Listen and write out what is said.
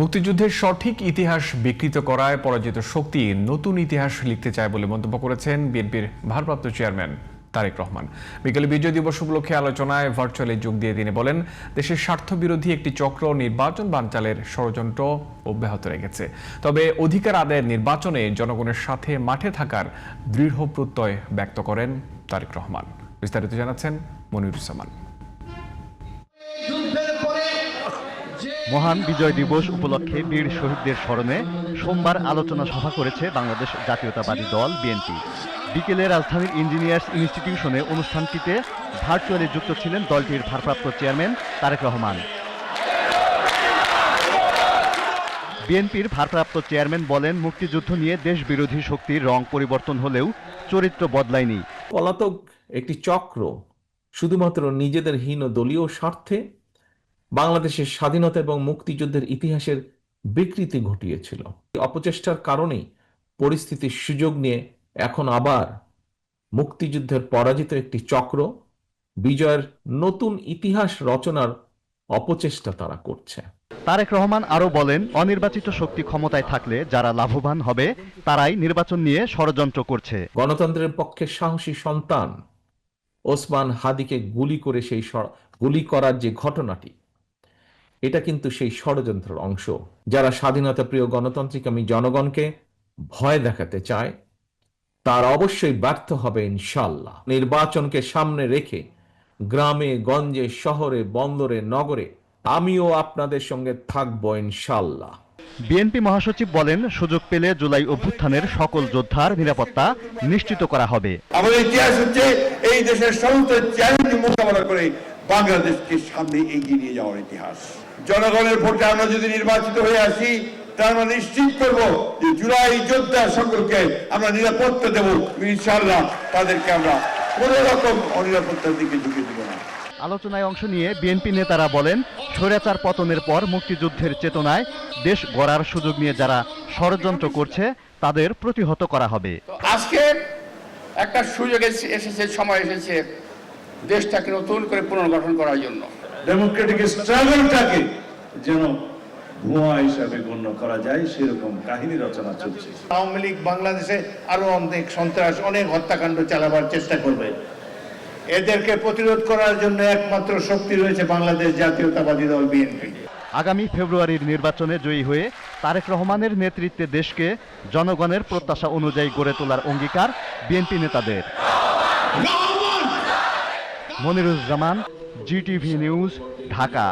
মুক্তিযুদ্ধের সঠিক ইতিহাস বিকৃত করায় পরাজিত শক্তি নতুন ইতিহাস লিখতে চায় বলে মন্তব্য করেছেন বিএনপির ভারপ্রাপ্ত চেয়ারম্যান তারেক রহমান। বিকেলে বিজয় দিবস উপলক্ষে আলোচনায় ভার্চুয়ালি যোগ দিয়ে তিনি বলেন, দেশের স্বার্থবিরোধী একটি চক্র নির্বাচন বানচালের ষড়যন্ত্র অব্যাহত রেখেছে। তবে অধিকার আদায়ের নির্বাচনে জনগণের সাথে মাঠে থাকার দৃঢ় প্রত্যয় ব্যক্ত করেন তারেক রহমান। বিস্তারিত জানাচ্ছেন মনিরুজ্জামান। মহান বিজয় দিবস উপলক্ষে বীর শহীদদের স্মরণে সোমবার আলোচনা সভা করেছে বাংলাদেশ জাতীয়তাবাদী দল, বিএনপি। বিকেলে রাজধানীর ইঞ্জিনিয়ার্স ইনস্টিটিউশনে অনুষ্ঠানটিতে ভার্চুয়ালি যুক্ত ছিলেন দলটির ভারপ্রাপ্ত চেয়ারম্যান তারেক রহমান। বিএনপির ভারপ্রাপ্ত চেয়ারম্যান বলেন, মুক্তিযুদ্ধ নিয়ে দেশ বিরোধী শক্তির রং পরিবর্তন হলেও চরিত্র বদলায়নি। পলাতক একটি চক্র শুধুমাত্র নিজেদের হীন দলীয় স্বার্থে বাংলাদেশের স্বাধীনতা এবং মুক্তিযুদ্ধের ইতিহাসের বিকৃতি ঘটিয়েছিল। অপচেষ্টার কারণেই পরিস্থিতির সুযোগ নিয়ে এখন আবার মুক্তিযুদ্ধের পরাজিত একটি চক্র বিজয়ের নতুন ইতিহাস রচনার অপচেষ্টা তারা করছে। তারেক রহমান আরও বলেন অনির্বাচিত শক্তি ক্ষমতায় থাকলে যারা লাভবান হবে তারাই নির্বাচন নিয়ে ষড়যন্ত্র করছে। গণতন্ত্রের পক্ষে সাহসী সন্তান ওসমান হাদিকে গুলি করে সেই গুলি করার যে ঘটনাটি এটা কিন্তু সেই ষড়যন্ত্রের অংশ। যারা স্বাধীনতা প্রিয় গণতান্ত্রিক আমি জনগণকে ভয় দেখাতে চায় তার অবশ্যই ব্যর্থ হবে ইনশাল্লাহ নির্বাচনকে সামনে রেখে গ্রামে গঞ্জে শহরে বন্দরে নগরে আমিও আপনাদের সঙ্গে থাকব ইনশাল্লাহ বিএনপি মহাসচিব বলেন সুযোগ পেলে জুলাই অভ্যুত্থানের সকল যোদ্ধার নিরাপত্তা নিশ্চিত করা হবে। আমাদের ইতিহাস হচ্ছে এই দেশের সমস্ত চ্যালেঞ্জ মোকাবেলা করে বাংলাদেশকে সামনে এগিয়ে নিয়ে যাওয়ার ইতিহাস। জনগণের ভোটে আমরা যদি নির্বাচিত হয়ে আসি তার আমরা নিশ্চিত করব যে জুলাই যোদ্ধা সকলকে আমরা নিরাপত্তা দেব। ইনশাআল্লাহ তাদেরকে আমরা কোন রকম অনিরাপত্তার দিকে ঢুকে দিব না। আলোচনায় অংশ নিয়ে বিএনপি নেতারা বলেন স্বৈরাচার পতনের পর মুক্তিযুদ্ধের চেতনায় দেশ গড়ার সুযোগ নিয়ে যারা ষড়যন্ত্র করছে তাদের প্রতিহত করা হবে। আজকে একটা সুযোগ এসে- এসেছে সময় এসেছে। দেশটাকে নতুন করে পুনর্গঠন করার জন্য। ডেমোক্রেটিক স্ট্রাগলটাকে যেন ভুয়া হিসাবে গণ্য করা যায় সেরকম কাহিনী রচনা চলছে। আওয়ামী লীগ বাংলাদেশে আরও অনেক সন্ত্রাস অনেক হত্যাকাণ্ড চালাবার চেষ্টা করবে। এদেরকে প্রতিরোধ করার জন্য একমাত্র শক্তি রয়েছে বাংলাদেশ জাতীয়তাবাদী দল বিএনপি। আগামী ফেব্রুয়ারির নির্বাচনে জয়ী হয়ে তারেক রহমানের নেতৃত্বে দেশকে জনগণের প্রত্যাশা অনুযায়ী গড়ে তোলার অঙ্গীকার বিএনপি নেতাদের। Moniruzzaman GTV news Dhaka.